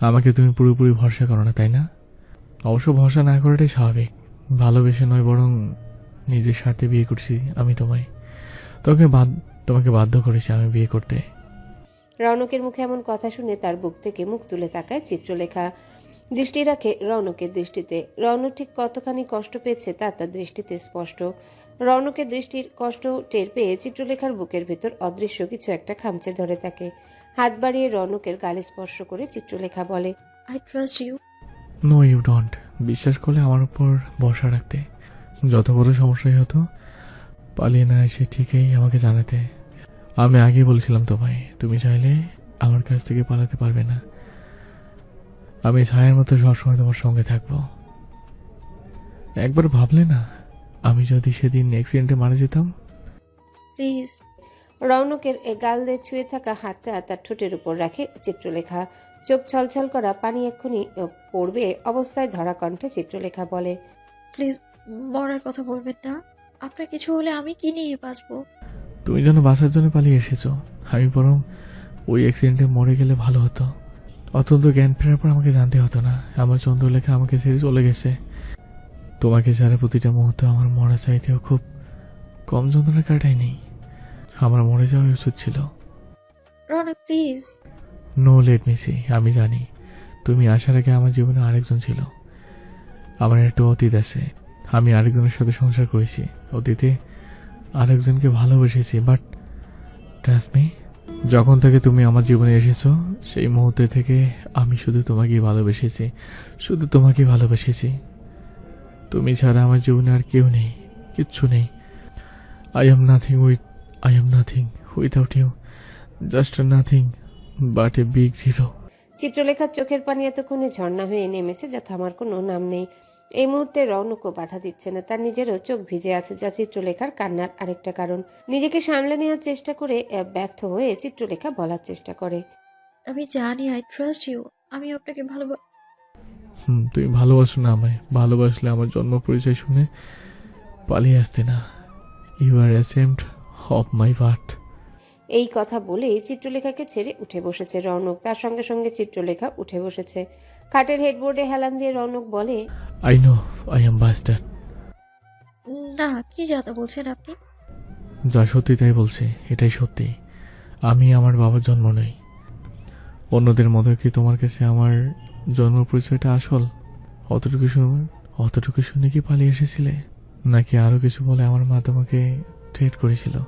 আমাকে তুমি পুরোপুরি ভরসা করো না, তাই না? অবশ্য ভরসা না করাটাই স্বাভাবিক। ভালোবেসে নয়, বরং নিজের স্বার্থে বিয়ে করছি আমি তোমায়। বাদ তোমাকে বাধ্য করেছি আমি বিয়ে করতে। রৌনকের মুখে এমন কথা শুনে তার বুক থেকে মুখ তুলে তাকায় চিত্রলেখা। দৃষ্টি রাখে রৌনকের দৃষ্টিতে। রৌনক ঠিক কতখানি কষ্ট পেয়েছে তা তার দৃষ্টিতে স্পষ্ট। রৌনকের দৃষ্টির কষ্ট টের পেয়ে চিত্রলেখার বুকের ভেতর অদৃশ্য কিছু একটা খামচে ধরে থাকে। হাত বাড়িয়ে রৌনকের গালে স্পর্শ করে চিত্রলেখা বলে I trust you no you don't বিশ্বাস করলে আমার উপর ভরসা রাখতে। যত বড় সমস্যাই হতো পালিয়ে না এসে ঠিকই আমাকে জানাতে। আমি আগেই বলেছিলাম তোমায় তুমি চাইলে আমার কাছ থেকে পালাতে পারবে না। আমি ছায়ের মতো সবসময় তোমার সঙ্গে থাকব। একবার ভাবলে না আমি যদি সেদিন অ্যাক্সিডেন্টে মারা যেতাম? প্লিজ রৌনকের এ গাল দিয়ে ছুঁয়ে থাকা হাতটা তার ঠোঁটের উপর রাখে চিত্রলেখা। চোখ ছলছল করা পানি এক্ষুনি পড়বে অবস্থায় ধরা কণ্ঠে চিত্রলেখা বলে প্লিজ মরার কথা বলবেন না। আপনার কিছু হলে আমি কি নিয়ে বাঁচবো? তুমি যেন বাসার জন্য পালিয়ে এসেছ। আমি বরং ওই অ্যাক্সিডেন্টে মরে গেলে ভালো হতো। অত্যন্ত জ্ঞান ফেরার পর আমাকে জানতে হতো না। আমার চন্দ্রলেখা আমাকে ছেড়ে চলে গেছে। তোমাকে ছাড়া প্রতিটা মুহূর্তে আমার মরা চাইতেও খুব কম যন্ত্রণা কাটায়নি আমার মরে যাওয়া উচিত ছিল। রনক প্লিজ। নো লেট মিসি আমি জানি। তুমি আসার আগে আমার জীবনে আরেকজন ছিল। আমার একটা অতীত আছে। আমি আরেকজনের সাথে সংসার করেছি। অতীতে আরেকজনকে ভালোবেসেছি বাট ট্রাস্ট মি যখন থেকে তুমি আমার জীবনে এসেছ সেই মুহূর্তে থেকে আমি শুধু তোমাকেই ভালোবেসেছি। শুধু তোমাকেই ভালোবেসেছি। তুমি ছাড়া আমার জীবনে আর কেউ নেই কিচ্ছু নেই। I am nothing with I am nothing without you just nothing but a big zero চিত্রলেখার চোখের পানি এতক্ষণে ঝর্ণা হয়ে নেমেছে যা থামার কোনো নাম নেই। এই মুহূর্তে রৌনকও বাধা দিচ্ছে না তার নিজেরও চোখ ভিজে আছে যা চিত্রলেখার কান্নার আরেকটা কারণ। নিজেকে সামলে নেওয়ার চেষ্টা করে ব্যর্থ হয়ে চিত্রলেখা বলার চেষ্টা করে। আমি জানি আই ট্রাস্ট ইউ আমি আপনাকে ভালো হুম তুমি ভালোবাসো না আমায়। ভালোবাসলে আমার জন্ম পরিচয় শুনে পালিয়ে আসতে না। You are ashamed of my birth এই কথা বলেই চিত্রলেখাকে ছেড়ে উঠে বসেছে রৌনক। তার সঙ্গে সঙ্গে চিত্রলেখা উঠে বসেছে। খাটের হেডবোর্ডে হেলান দিয়ে রৌনক বলে I know I am buster না কি যাতা বলছেন আপনি? যা সত্যি তাই বলছি এটাই সত্যি। আমি আমার বাবার জন্ম নই। অন্যদের মতো কি তোমার কাছে আমার জন্ম পরিচয়টা আসল? অতটুকু শুনে অতটুকু শুনে কি পালিয়ে এসেছিলে? নাকি আরও কিছু বলে আমার মা তোমাকে ট্রেট করেছিল?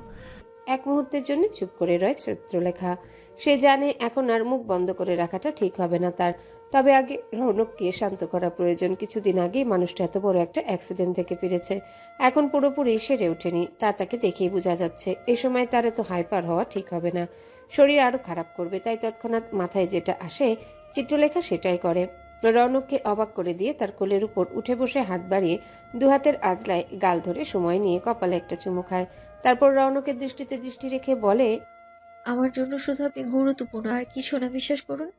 এক মুহূর্তের জন্য চুপ করে রয় চিত্রলেখা। সে জানে এখন আর মুখ বন্ধ করে রাখাটা ঠিক হবে না তার। তবে আগে রৌনককে শান্ত করা প্রয়োজন। কিছুদিন আগেই মানুষটা এত বড় একটা অ্যাক্সিডেন্ট থেকে ফিরেছে। এখন পুরোপুরি সেরে ওঠেনি। তা তাকে দেখেই বোঝা যাচ্ছে, এ সময় তার এত হাইপার হওয়া ঠিক হবে না। শরীর আরও খারাপ করবে, তাই তৎক্ষণাৎ মাথায় যেটা আসে, চিত্রলেখা সেটাই করে। রৌনককে অবাক করে দিয়ে তার কোলের উপর উঠে বসে হাত বাড়িয়ে দু হাতের আজলায় গাল ধরে সময় নিয়ে কপালে একটা চুমু খায়। তারপর রৌনকের দৃষ্টিতে দৃষ্টি রেখে বলে আমার জন্য শুধু আপনি গুরুত্বপূর্ণ আর কিছু না বিশ্বাস করুন?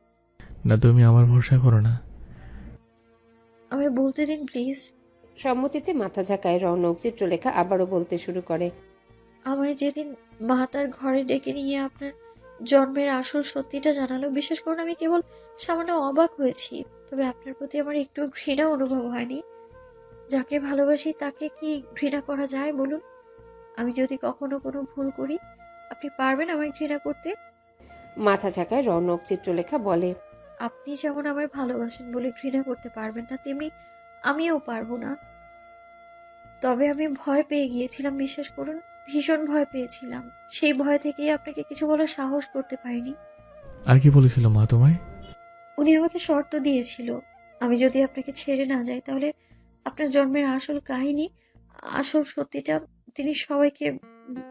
না তুমি আমার ভরসা করো না। আমায় বলতে দিন প্লিজ। সম্মতিতে মাথা ঝাঁকায় রৌনক চিত্রলেখা আবারও বলতে শুরু করে। আমায় যেদিন মা তার ঘরে ডেকে নিয়ে আপনার জন্মের আসল সত্যিটা জানালো বিশেষ করুন আমি কেবল সামান্য অবাক হয়েছি। তবে আপনার প্রতি আমার একটু ঘৃণা অনুভব হয়নি। যাকে ভালোবাসি তাকে কি ঘৃণা করা যায় বলুন? আমি যদি কখনো কোনো ভুল করি আপনি পারবেন আমায় ঘৃণা করতে? মাথা ঝাঁকায় রৌনক চিত্রলেখা বলে আপনি যেমন আমায় ভালোবাসেন বলে ঘৃণা করতে পারবেন না তেমনি আমিও পারব না। তবে আমি ভয় পেয়ে গিয়েছিলাম বিশ্বাস করুন ভীষণ ভয় পেয়েছিলাম। সেই ভয় থেকেই আপনাকে কিছু বলার সাহস করতে পারিনি। আর কি বলেছিল মা তোমায়? উনি আমাকে শর্ত দিয়েছিল আমি যদি আপনাকে ছেড়ে না যাই তাহলে আপনার জন্মের আসল কাহিনী আসল সত্যিটা তিনি সবাইকে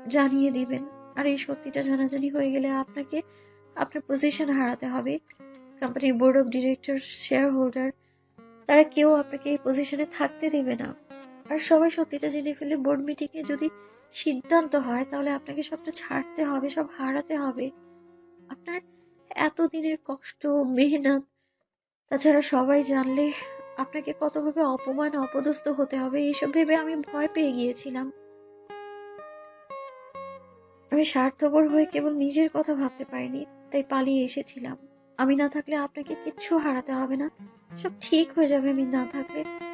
জানিয়ে দিবেন। আর এই সত্যিটা জানাজানি হয়ে গেলে আপনাকে আপনার পজিশন হারাতে হবে। কোম্পানির board of director share holder তারা কেউ আপনাকে এই পজিশনে থাকতে দেবে না। আর সবাই সত্যিটা জেনে ফেলে বোর্ড মিটিংয়ে যদি সিদ্ধান্ত হয়, তাহলে আপনাকে সবটা ছাড়তে হবে, সব হারাতে হবে। আপনার এতদিনের কষ্ট, মেহনত, তাছাড়া সবাই জানলে আপনাকে কতভাবে অপমান, অপদস্থ হতে হবে, এইসব ভেবে আমি ভয় পেয়ে গিয়েছিলাম। আমি স্বার্থপর হয়ে কেবল নিজের কথা ভাবতে পারিনি, তাই পালিয়ে এসেছিলাম। আমি না থাকলে আপনাকে কিচ্ছু হারাতে হবে না। সব ঠিক হয়ে যাবে আমি না থাকলে।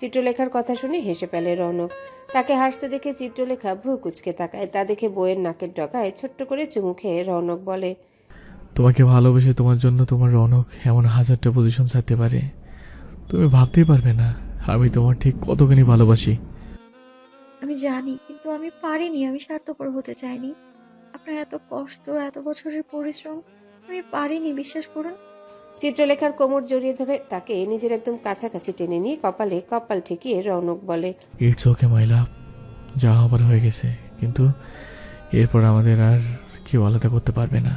চিত্রলেখার কথা শুনে হেসে ফেলে রৌনক। তাকে হাসতে দেখে চিত্রলেখা ভ্রু কুচকে তাকায়। তা দেখে বইয়ের নাকের ডগায় ছোট্ট করে চুমু খেয়ে রৌনক বলে তোমাকে ভালোবেসে তোমার জন্য তোমার রনক এমন হাজারটা পজিশন ছাড়তে পারে। তুমি ভাবতেই পারবে না আমি তোমার ঠিক কতখানি ভালোবাসি। আমি জানি কিন্তু আমি পারিনি আমি স্বার্থপর হতে চাইনি। আপনার এত কষ্ট এত বছরের পরিশ্রম আমি পারিনি বিশ্বাস করুন। চিত্রলেখার কোমর জড়িয়ে ধরে তাকে নিজের একদম কাছাকাছি টেনে নিয়ে কপালে কপাল ঠেকিয়ে রৌনক বলে ইটস ওকে মাই লাভ যা হবার হয়ে গেছে। কিন্তু এরপর আমাদের আর কেউ আলাদা করতে পারবে না।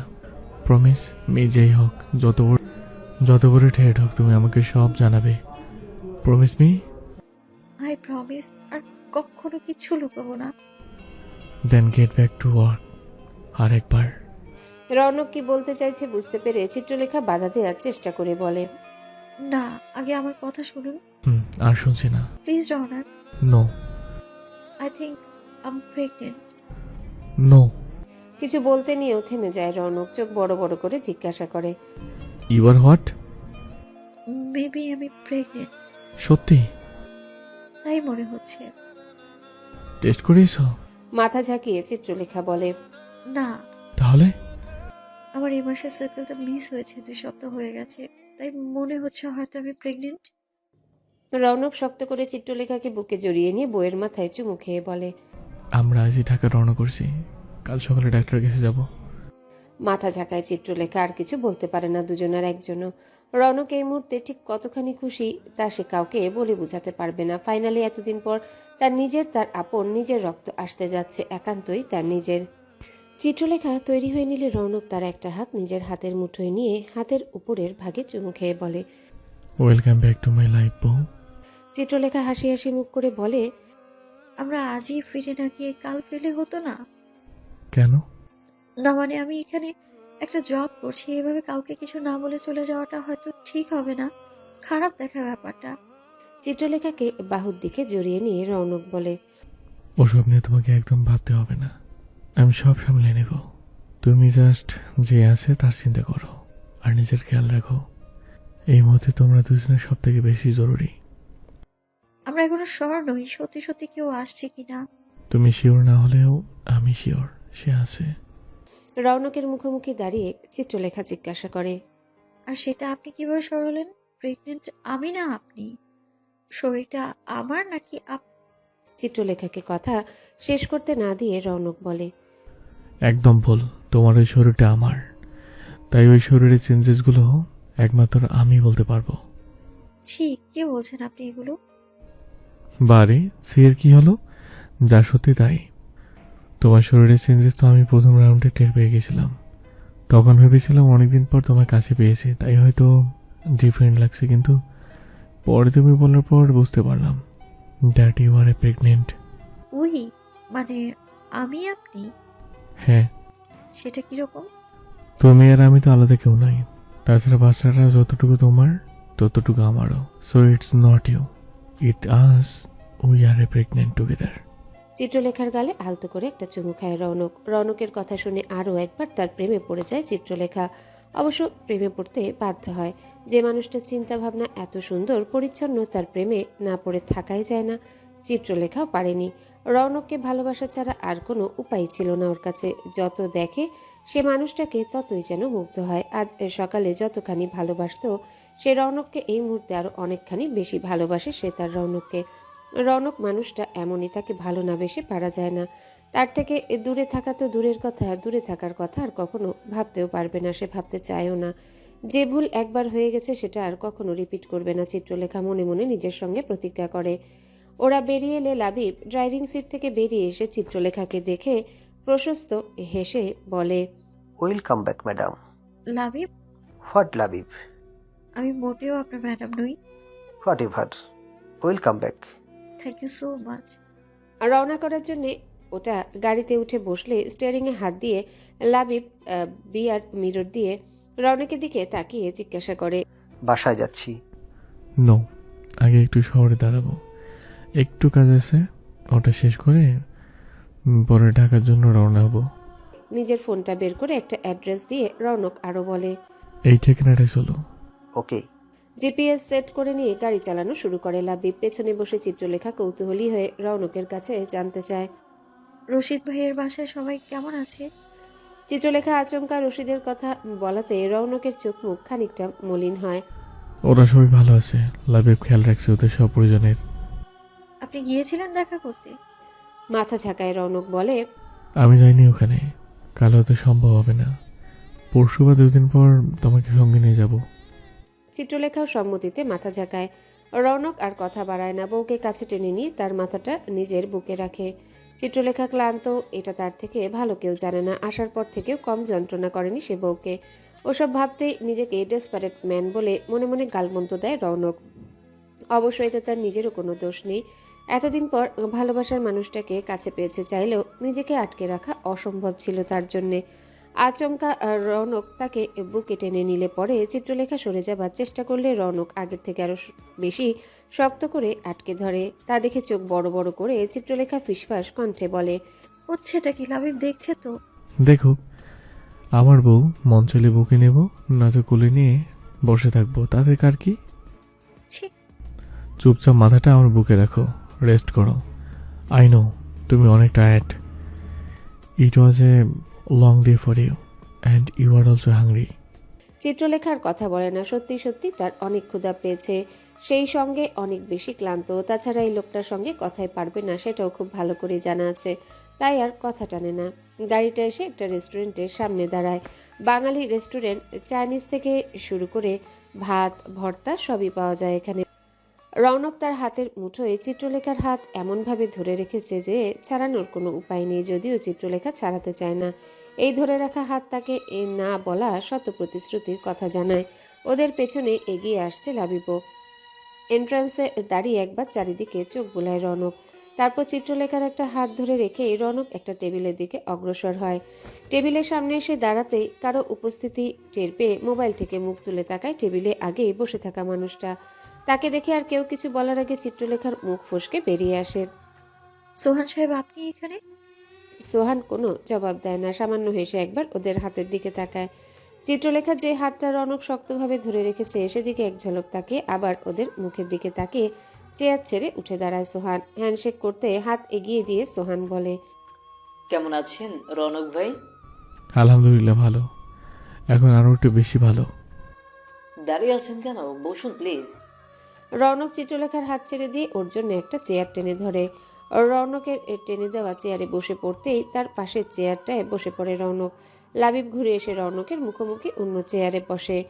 প্রমিস মি যেই হোক যত বড় যত বড় ঠেট হোক তুমি আমাকে সব জানাবে। প্রমিস মি আই প্রমিস আর কখনো কিচ্ছু লুকাবো না। Then get back to work আর একবার রৌনক কি বলতে চাইছে বুঝতে পেরে চিত্রলেখা বাধা দেওয়ার চেষ্টা করে বলে না আগে আমার কথা শুনুন। হুম আর শুনছি না। Please Ronak no I think am pregnant no কিছু বলতে নিয়েও থেমে যায় রৌনক চোখ বড় বড় করে জিজ্ঞাসা করে ইউ আর হোয়াট মেবি আমি প্রেগনেন্ট সত্যি? তাই মনে হচ্ছে। টেস্ট করিয়েছো? মাথা ঝাঁকিয়ে চিত্রলেখা বলে না। তাহলে? আমার এই মাসের সার্কেলটা মিস হয়েছে দুই সপ্তাহ হয়ে গেছে। তাই মনে হচ্ছে হয়তো আমি প্রেগনেন্ট রৌনক শক্ত করে চিত্রলেখাকে বুকে জড়িয়ে নিয়ে বইয়ের মাথায় চুমু খেয়ে বলে আমরা আজই ঢাকা রওনা করছি। কাল সকালে ডাক্তারের কাছে যাব। মাথা ঝাঁকায় চিত্রলেখা আর কিছু বলতে পারে না দুজনের একজনও। রৌনক এই মুহূর্তে ঠিক কতখানি খুশি তা সে কাউকে বলে বোঝাতে পারবে না। ফাইনালি এতদিন পর তার নিজের তার আপন নিজের রক্ত আসতে যাচ্ছে একান্তই তার নিজের। চিত্রলেখা তৈরি হয়ে নিলে রৌনক তার একটা হাত নিজের হাতের মুঠোয় নিয়ে হাতের উপরের ভাগে চুমু খেয়ে বলে welcome back to my life বউ চিত্রলেখা হাসি হাসি মুখ করে বলে আমরা আজই ফিরে না গিয়ে কাল ফিরলে হতো না? কেন? না মানে আমি এখানে একটা জব করছি এভাবে কাউকে কিছু না বলে চলে যাওয়াটা হয়তো ঠিক হবে না। খারাপ দেখা ব্যাপারটা। চিত্রলেখাকে বাহুর দিকে জড়িয়ে নিয়ে রৌনক বলে ওসব নিয়ে তোমাকে একদম ভাবতে হবে না। আমি সব সামলে নেব। তুমি জাস্ট যে আছে তার চিন্তা করো আর নিজের খেয়াল রাখো। এই মুহূর্তে তোমরা দুজনের সব থেকে বেশি জরুরি। আমরা এখনও শহর নই সত্যি সত্যি কেউ আসছে কিনা। তুমি শিওর না হলেও আমি শিওর সে আছে। রৌনকের মুখোমুখি দাঁড়িয়ে চিত্রলেখা জিজ্ঞাসা করে আর সেটা আপনি কীভাবে সরলেন প্রেগনেন্ট আমি না আপনি? শরীরটা আমার নাকি আপ চিত্রলেখাকে কথা শেষ করতে না দিয়ে রৌনক বলে একদম ভুল। তোমার ওই শরীরটা আমার। তাই ওই শরীরের চেঞ্জেসগুলো একমাত্র আমি বলতে পারব। ছি কি বলছেন আপনি এগুলো? বারে সিয়ের কি হলো? যা সত্যি তাই। তোমার শরীরের চেঞ্জেস তো আমি প্রথম রাউন্ডে টের পেয়ে গেছিলাম। তখন ভেবেছিলাম অনেকদিন পর তোমার কাছে পেয়েছি। তাই হয়তো ডিফারেন্ট লাগছে কিন্তু পরে তুমি বলার পর বুঝতে পারলাম। That you are a pregnant we মানে আমি আপনি? হ্যাঁ। সেটা কীরকম তুমি আর আমি তো আলাদা কেউ নাই। তাছাড়া বাচ্চাটা যতটুকু তোমার ততটুকু আমারও। So it's not you it us we are a pregnant together চিত্রলেখার গালে আলতো করে একটা চুমু খায় রৌনক। রৌনকের কথা শুনে আরও একবার তার প্রেমে পড়ে যায় চিত্রলেখা। অবশ্য প্রেমে পড়তে বাধ্য হয়। যে মানুষটার চিন্তা ভাবনা এত সুন্দর পরিচ্ছন্ন তার প্রেমে না পড়ে থাকাই যায় না। চিত্রলেখাও পারেনি। রৌনককে ভালোবাসা ছাড়া আর কোনো উপায় ছিল না ওর কাছে। যত দেখে সে মানুষটাকে ততই যেন মুগ্ধ হয়। আজ সকালে যতখানি ভালোবাসতো সে রৌনককে এই মুহূর্তে আরও অনেকখানি বেশি ভালোবাসে সে তার রৌনককে রৌনক মানুষটা এমনই তাকে ভালো না বেশি পারা যায় না। তার থেকে দূরে থাকা তো দূরের কথা, দূরে থাকার কথা আর কখনো ভাবতেও পারবে না, সে ভাবতে চায়ও না। যে ভুল একবার হয়ে গেছে সেটা আর কখনো রিপিট করবে না। চিত্রলেখা মনে মনে নিজের সঙ্গে প্রতিজ্ঞা করে। ওরা বেরিয়ে এলে লাবিব ড্রাইভিং সিট থেকে বেরিয়ে এসে চিত্রলেখাকে দেখে প্রশস্ত হেসে বলে welcome back madam Labib what Labib? আমি মোটেও আপনার ম্যাডাম নই। Whatever? Welcome back thank you so much রওনা করার জন্যে ওটা গাড়িতে উঠে বসলে স্টিয়ারিংয়ে হাত দিয়ে লাবিব বিয়ার মিরর দিয়ে রওনাকের দিকে তাকিয়ে জিজ্ঞাসা করে বাসায় যাচ্ছি। নো আগে একটু শহরে দাঁড়াবো। একটু কাজ আছে ওটা শেষ করে পরে ঢাকার জন্য রওনা হব। নিজের ফোনটা বের করে একটা অ্যাড্রেস দিয়ে রৌনক আরও বলে এই ঠিকানাটাই চলো। ওকে। জিপিএস সেট করে নিয়ে গাড়ি চালানো শুরু করে লাবিব। পেছনে বসে চিত্রলেখা কৌতূহলী হয়ে রৌনকের কাছে জানতে চায়। রশিদ ভাইয়ের বাসায় সবাই কেমন আছে? চিত্রলেখা আচমকা রশিদের কথা বলাতে রৌনকের চোখ মুখ খানিকটা মলিন হয়। ওরা সবাই ভালো আছে। লাভের খেয়াল রাখছে ওদের সব প্রয়োজনের আপনি গিয়েছিলেন দেখা করতে? মাথা ঝাঁকায় রৌনক বলে আমি যাইনি ওখানে। কাল হয়তো সম্ভব হবে না। পরশু বা দুদিন পর তোমাকে সঙ্গে নিয়ে যাব। চিত্রলেখাও সম্মতিতে মাথা ঝাঁকায়। রৌনক আর কথা বাড়ায় না। বউকে কাছে টেনে নিয়ে তার মাথাটা নিজের বুকে রাখে। চিত্রলেখা ক্লান্ত এটা তার থেকে ভালো কেউ জানে না। আসার পর থেকেও কম যন্ত্রণা করেনি সে বউকে। ওসব ভাবতেই নিজেকে ডেসপারেট ম্যান বলে মনে মনে গালমন্ত দেয় রৌনক। অবশ্যই এতে তার নিজেরও কোনো দোষ নেই। এতদিন পর ভালোবাসার মানুষটাকে কাছে পেয়েছে চাইলেও নিজেকে আটকে রাখা অসম্ভব ছিল তার জন্যে। আচমকা রনক তাকে বুকে টেনে নিলে পরে চিত্রলেখা সরে যাবার চেষ্টা করলে রনক আগের থেকে আরও স- বেশি শক্ত করে আটকে ধরে। তা দেখে চোখ বড় বড় করে চিত্রলেখা ফিসফাস কণ্ঠে বলে হচ্ছেটা কি লাবিব দেখছে তো? দেখো আমার বউ মন চলে বুকে নেব নয়তো কোলে নিয়ে বসে থাকব। তাতে কার কি? ছি। চুপচাপ মাথাটা আমার বুকে রাখো। রেস্ট করো। আই নো তুমি অনেক tired it was a long day for you and you are also hungry চিত্রলেখার কথা বলে না, সত্যি সত্যি তার অনেক ক্ষুধা পেয়েছে। সেই সঙ্গে অনেক বেশি ক্লান্ত। তাছাড়া এই লোকটার সঙ্গে কথাই পারবে না, সেটাও খুব ভালো করে জানা আছে। তাই আর কথা টানে না। গাড়িটা এসে একটা রেস্টুরেন্টের সামনে দাঁড়ায়। বাঙালি রেস্টুরেন্ট চাইনিজ থেকে শুরু করে ভাত, ভর্তা সবই পাওয়া যায় এখানে। রৌনক তার হাতের মুঠোয় চিত্রলেখার হাত এমনভাবে ধরে রেখেছে যে ছাড়ানোর কোনো উপায় নেই, যদিও চিত্রলেখা ছাড়াতে চায় না। এই ধরে রাখা হাত তাকে এ না বলা শত প্রতিশ্রুতির কথা জানায়। ওদের পেছনে এগিয়ে আসছে লাবিব। এন্ট্রান্সে দাঁড়িয়ে একবার চারিদিকে চোখ বুলায় রনক তারপর চিত্রলেখার একটা হাত ধরে রেখে রনক একটা টেবিলের দিকে অগ্রসর হয়। টেবিলের সামনে এসে দাঁড়াতেই কারও উপস্থিতি টের পেয়ে মোবাইল থেকে মুখ তুলে তাকায় টেবিলে আগেই বসে থাকা মানুষটা। তাকে দেখে আর কেউ কিছু বলার আগে চিত্রলেখার মুখ ফসকে বেরিয়ে আসে। সোহান সাহেব আপনি এখানে? সোহান কোনো জবাব দেয় না। সামান্য হেসে একবার ওদের হাতের দিকে তাকায়। চিত্রলেখা যে হাতটা রনক শক্তভাবে ধরে রেখেছে সেদিকে এক ঝলক তাকিয়ে আবার ওদের মুখের দিকে তাকিয়ে চেয়ার ছেড়ে উঠে দাঁড়ায় সোহান। হ্যান্ডশেক করতে হাত এগিয়ে দিয়ে সোহান বলে কেমন আছেন রনক ভাই? আলহামদুলিল্লাহ ভালো। এখন আরও একটু বেশি ভালো। দাঁড়িয়ে আছেন কেন? বসুন প্লিজ। রৌনক চিত্রলেখার হাত ছেড়ে দিয়ে ওর জন্য একটা চেয়ার টেনে ধরে। রৌনকের এ টেনে দেওয়া চেয়ারে বসে পড়তেই তার পাশের চেয়ারটায় বসে পড়ে রৌনক। লাবিব ঘুরে এসে রৌনকের মুখোমুখি অন্য চেয়ারে বসে।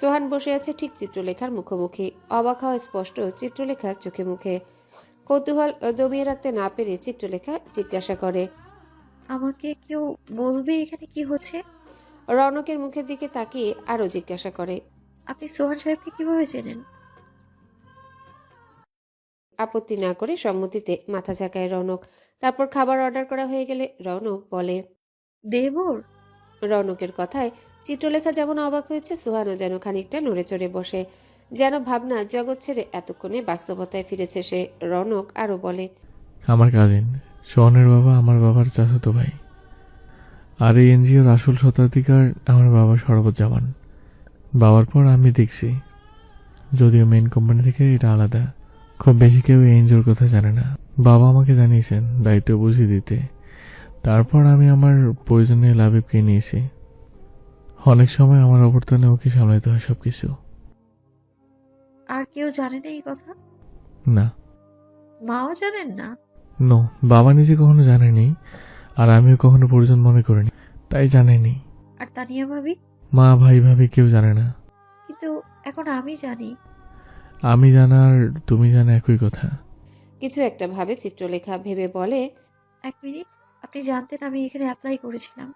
সোহান বসে আছে ঠিক চিত্রলেখার মুখোমুখি। অবাক হওয়া স্পষ্ট চিত্রলেখার চোখে মুখে। কৌতূহল দমিয়ে রাখতে না পেরে চিত্রলেখা জিজ্ঞাসা করে আমাকে কেউ বলবে এখানে কি হচ্ছে? রৌনকের মুখের দিকে তাকিয়ে আরও জিজ্ঞাসা করে আপনি সোহান সাহেবকে কীভাবে চেনেন? আপত্তি না করে সম্মতিতে মাথা ঝাঁকায় রৌনক। তারপর খাবার অর্ডার করা হয়ে গেলে রৌনক বলে দেবর? রৌনকের কথায় চিত্রলেখা যেমন অবাক হয়েছে সোহানও যেন খানিকটা নড়ে চড়ে বসে। যেন ভাবনা জগৎ ছেড়ে এতক্ষণে বাস্তবতায় ফিরেছে সে রৌনক আরও বলে আমার কাজিন সোহনের বাবা আমার বাবার চাচাতো ভাই। আর এই এনজিওর আসল শতাধিকার আমার বাবা সরবত জামান বাবার পর আমি দেখছি যদিও মেইন কোম্পানি থেকে এটা আলাদা। খুব বেশি কেউ এই এনজিওর কথা জানে না। বাবা আমাকে জানিয়েছেন দায়িত্ব বুঝিয়ে দিতে। তারপর আমি আমার প্রয়োজনে লাভিবকে নিয়েছি। অনেক সময় আমার অবর্তনে ওকে সামলাতে হয় সব কিছু আর কেউ জানে না এই কথা? না। মাও জানেন না? নো বাবা নিজে কখনো জানেনি আর আমিও কখনো প্রয়োজন মনে করিনি তাই জানেনি। আর তানিয়া ভাবি? মা ভাই ভাবি কেউ জানে না। কিন্তু এখন আমি জানি। আমি জানা আর তুমি জানা একই কথা। কিছু একটা ভাবে চিত্রলেখা ভেবে বলে এক মিনিট আপনি জানতেন আমি এখানে অ্যাপ্লাই করেছিলাম।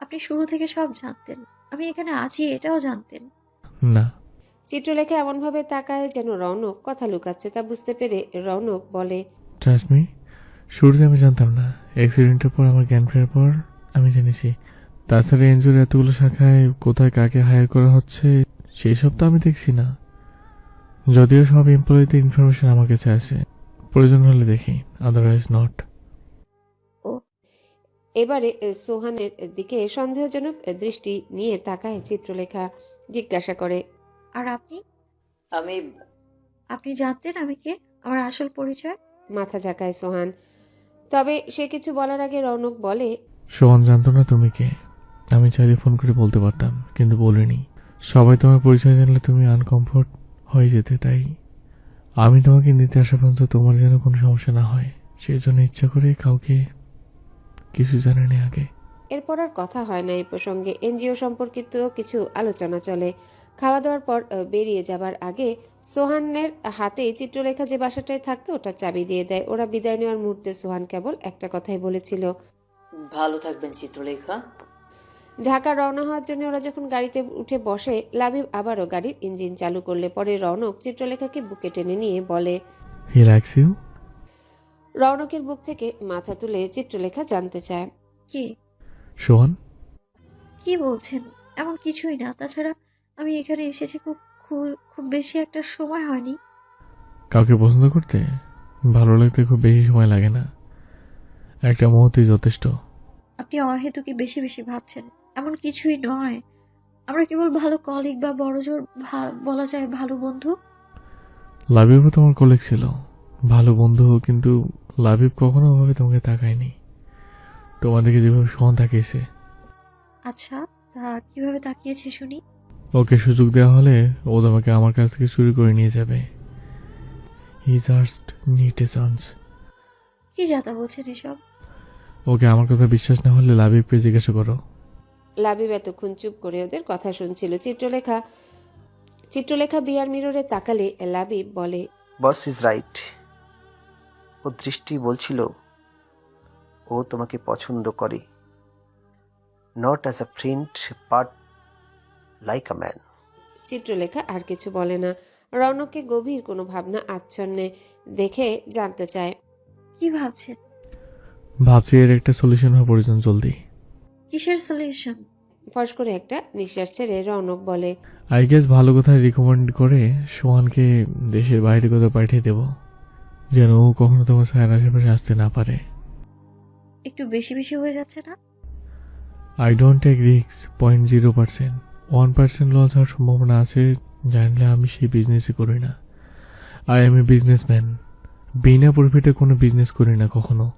আপনি শুরু থেকে সব জানতেন। আমি এখানে আছি এটাও জানতেন। না। চিত্রলেখা এমনভাবে তাকায় যেন রৌনক কথা লুকাচ্ছে তা বুঝতে পেরে রৌনক বলে ট্রাস্ট মি শুরুতে আমি জানতাম না। অ্যাক্সিডেন্টের পর আমার জ্ঞান ফেরার পর আমি জেনেছি। তাছাড়া এনজিওর এতগুলো শাখায় কোথায় কাকে হায়ার করা হচ্ছে সেই সব তো আমি দেখছি না। যদিও সব এমপ্লয়িতে ইনফরমেশন আমার কাছে আছে। প্রয়োজন হলে দেখি আদারওয়াইজ নট এবারে সোহানের দিকে সন্দেহজনক দৃষ্টি নিয়ে তাকায় চিত্রলেখা জিজ্ঞাসা করে আর আপনি? আমি আপনি জানতেন আমি কে? আমার আসল পরিচয়? মাথা ঝাঁকায় সোহান। তবে সে কিছু বলার আগে রৌনক বলে সোহান জানতো না তুমি কে? আমি চাইলে ফোন করে বলতে পারতাম কিন্তু বলিনি। সবাই তোমার পরিচয় জানলে তুমি আনকমফোর্ট হয়ে যেতে তাই আমি তোমাকে নিতে আসা পর্যন্ত তোমার যেন কোনো সমস্যা না হয়। সেই জন্য ইচ্ছা করে কাউকে কিছু জানানি আগে। এরপর আর কথা হয় না এই প্রসঙ্গে। এনজিও সম্পর্কিত কিছু আলোচনা চলে। খাওয়া দাওয়ার পর বেরিয়ে যাবার আগে সোহানের হাতে চিত্রলেখা যে বাসাটায় থাকতো ওটা চাবি দিয়ে দেয়। ওরা বিদায় নেওয়ার মুহূর্তে সোহান কেবল একটা কথাই বলেছিল। ভালো থাকবেন চিত্রলেখা। ঢাকা রওনা হওয়ার জন্য ওরা যখন গাড়িতে উঠে বসে লাবিব আবারও গাড়ির ইঞ্জিন চালু করলে পরে রৌনক চিত্রলেখাকে বুকে টেনে নিয়ে বলে হি লাইক্স ইউ রৌনকের বুক থেকে মাথা তুলে চিত্রলেখা জানতে চায়। কি? সোহান কি বলছেন? এমন কিছুই না। তাছাড়া আমি এখানে এসেছি খুব খুব খুব বেশি একটা সময় হয়নি। কাউকে পছন্দ করতে? ভালো লাগতে খুব বেশি সময় লাগে না। একটা মুহূর্তই যথেষ্ট। আপনি অহেতুকি বেশি বেশি ভাবছেন। এমন কিছুই নয়। আমরা কেবল ভালো কলিগ বা বড়জোর বলা যায় ভালো বন্ধু। লাবিবও তোমার কলিগ ছিল। ভালো বন্ধু কিন্তু লাবিব কখনো ওভাবে তোমাকে তাকায়নি। তোমাদেরকে যেভাবে সোহান তাকিয়েছে। আচ্ছা তা কীভাবে তাকিয়েছে শুনি? ওকে সুযোগ দেওয়া হলে ও তোমাকে আমার কাছ থেকে চুরি করে নিয়ে যাবে। He just need a chance কি যাতা বলছেন এসব? ওকে আমার কথা বিশ্বাস না হলে লাবিবকে জিজ্ঞাসা করো। লাবিব এতক্ষণ চুপ করে ওদের কথা শুনছিল। চিত্রলেখা চিত্রলেখা বিয়ার মিররে তাকালে লাবিব বলে বস ইজ রাইট। ও দৃষ্টি বলছিল ও তোমাকে পছন্দ করে। Not as a friend but like a man. Chitralekha আর কিছু বলে না। রৌনককে গভীর কোনো ভাবনা আচ্ছন্নে দেখে জানতে চায় কি ভাবছেন? ভাবছি এর একটা সলিউশন হওয়া প্রয়োজন জলদি। কিসের সলিউশন ফস করে একটা নিঃশ্বাস ছেড়ে রৌনক বলে আই গেস ভালো কথায় রিকমেন্ড করে সোহানকে দেশের বাইরে কোথাও পাঠিয়ে দেব যেন ও কখনো তোমার ছায়ার আশেপাশে আসতে না পারে। একটু বেশি বেশি হয়ে যাচ্ছে না? আই ডোন্ট টেক রিক্স point zero percent one percent loss হওয়ার সম্ভাবনা আছে জানলে আমি সেই বিজনেসই করি না। আই এম এ বিজনেসম্যান বিনা প্রফিটে কোনো বিজনেস করি না কখনো।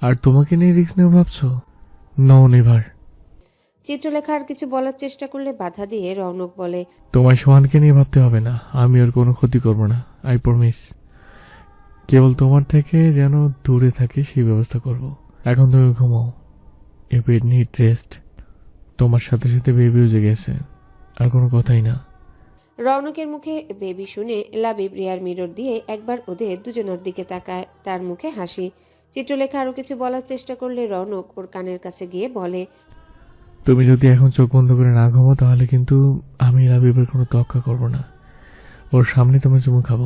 আর তোমাকে নিয়ে রিক্স নেওয়া ভাবছ? নও নেভার চিত্রলেখা আর কিছু বলার চেষ্টা করলে বাধা দিয়ে রৌনক বলে তোমায় সোহানকে নিয়ে ভাবতে হবে না আমি ওর কোনো ক্ষতি করব না আই প্রমিস কেবল তোমার থেকে যেন দূরে থাকে সেই ব্যবস্থা করব। এখন তুমি ঘুমাও। এ পেট নিড রেস্ট তোমার সাথে সাথে বেবিও জেগেছে আর কোনো কথাই না। রৌনকের মুখে বেবি শুনে লাবিব রিয়ার মিরর দিয়ে একবার ওদের দুজনের দিকে তাকায়। তার মুখে হাসি। চিত্রলেখা আরও কিছু বলার চেষ্টা করলে রৌনক ওর কানের কাছে গিয়ে বলে তুমি যদি এখন চোখ বন্ধ করে না ঘুমাও তাহলে কিন্তু আমি লাবিবের কোনো তক্কা করব না। ওর সামনে তোমার চুমু খাব।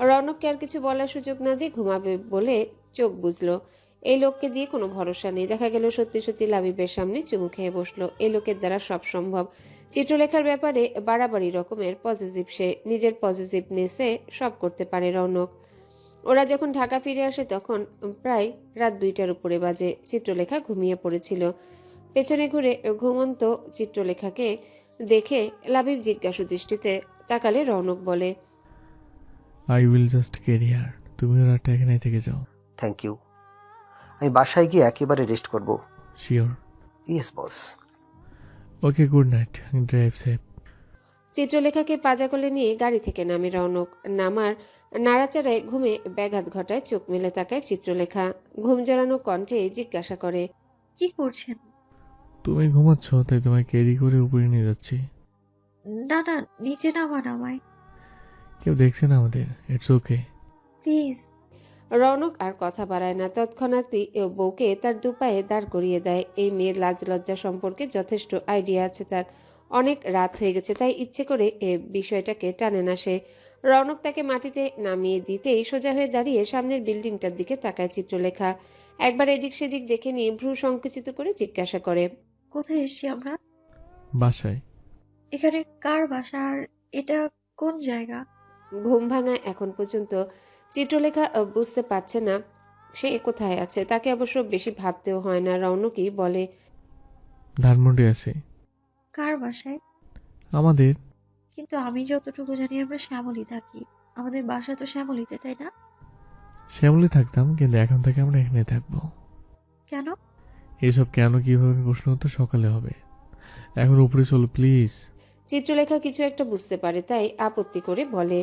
রৌনককে আর কিছু বলার সুযোগ না দিয়ে ঘুমাবে বলে চোখ বুঝলো এই লোককে দিয়ে কোনো ভরসা নেই। দেখা গেল সত্যি সত্যি লাবিবের সামনে চুমু খেয়ে বসল। এই লোকের দ্বারা সব সম্ভব। চিত্রলেখার ব্যাপারে বাড়াবাড়ি রকমের পজিটিভ সে নিজের পজিটিভনেসে সব করতে পারে রৌনক। ওরা যখন ঢাকা ফিরে আসে তখন প্রায় রাত দুইটার উপরে বাজে চিত্রলেখা ঘুমিয়ে পড়েছিল। পেছনে ঘুরে ঘুমন্ত চিত্রলেখাকে দেখে লাবিব জিজ্ঞাসু দৃষ্টিতে তাকালে রৌনক বলে আই উইল জাস্ট কেরিয়ার তুমি ওর এখানে থেকে যাও। থ্যাংক ইউ আমি বাসায় গিয়ে একেবারে রেস্ট করব। Sure yes boss okay good night drive safe চিত্রলেখাকে পাজা কোলে নিয়ে গাড়ি থেকে নামে রৌনক নামার নাড়াচাড়ায় ঘুমে ব্যাঘাত ঘটায় চোখ মেলে তাকায় চিত্রলেখা। ঘুম জড়ানো কণ্ঠে জিজ্ঞাসা করে কি করছেন? তুমি ঘুমাচ্ছ তাই তোমায় ক্যারি করে উপরে নিয়ে যাচ্ছি। না না নিচে নামান আমায়। কেউ দেখছে না আমাদের ইটস ওকে প্লিজ। রৌনক আর কথা বাড়ায় না। তৎক্ষণাৎই বউকে তার দুপায়ে দাঁড় করিয়ে দেয়। এই মেয়ের লাজ লজ্জা সম্পর্কে যথেষ্ট আইডিয়া আছে তার। অনেক রাত হয়ে গেছে তাই ইচ্ছে করে এ বিষয়টাকে টানে না সে। রৌনক তাকে মাটিতে নামিয়ে দিতেই সোজা হয়ে দাঁড়িয়ে সামনের বিল্ডিংটার দিকে তাকায় চিত্রলেখা। একবার এদিক সেদিক দেখে নিয়ে ভ্রু সংকুচিত করে জিজ্ঞাসা করে কোথায় এসছি আমরা? বাসায়। এখানে কার বাসা আর এটা কোন জায়গা? ঘুম ভাঙা এখন পর্যন্ত চিত্রলেখা বুঝতে পারছে না সে কোথায় আছে। তাকে অবশ্য বেশি ভাবতেও হয় না। রৌনকই বলে ধানমন্ডি আছে। কার বাসায়? আমাদের। কিন্তু আমি যতটুকু জানি আমরা শ্যামলি থাকি। আমাদের বাসা তো শ্যামলিতে তাই না? শ্যামলি থাকতাম কিন্তু এখন থেকে আমরা এখানে থাকব। কেন? এসব কেন কীভাবে প্রশ্ন তো সকালে হবে? এখন উপরে চলো প্লিজ চিত্রলেখা কিছু একটা বুঝতে পারে তাই আপত্তি করে বলে।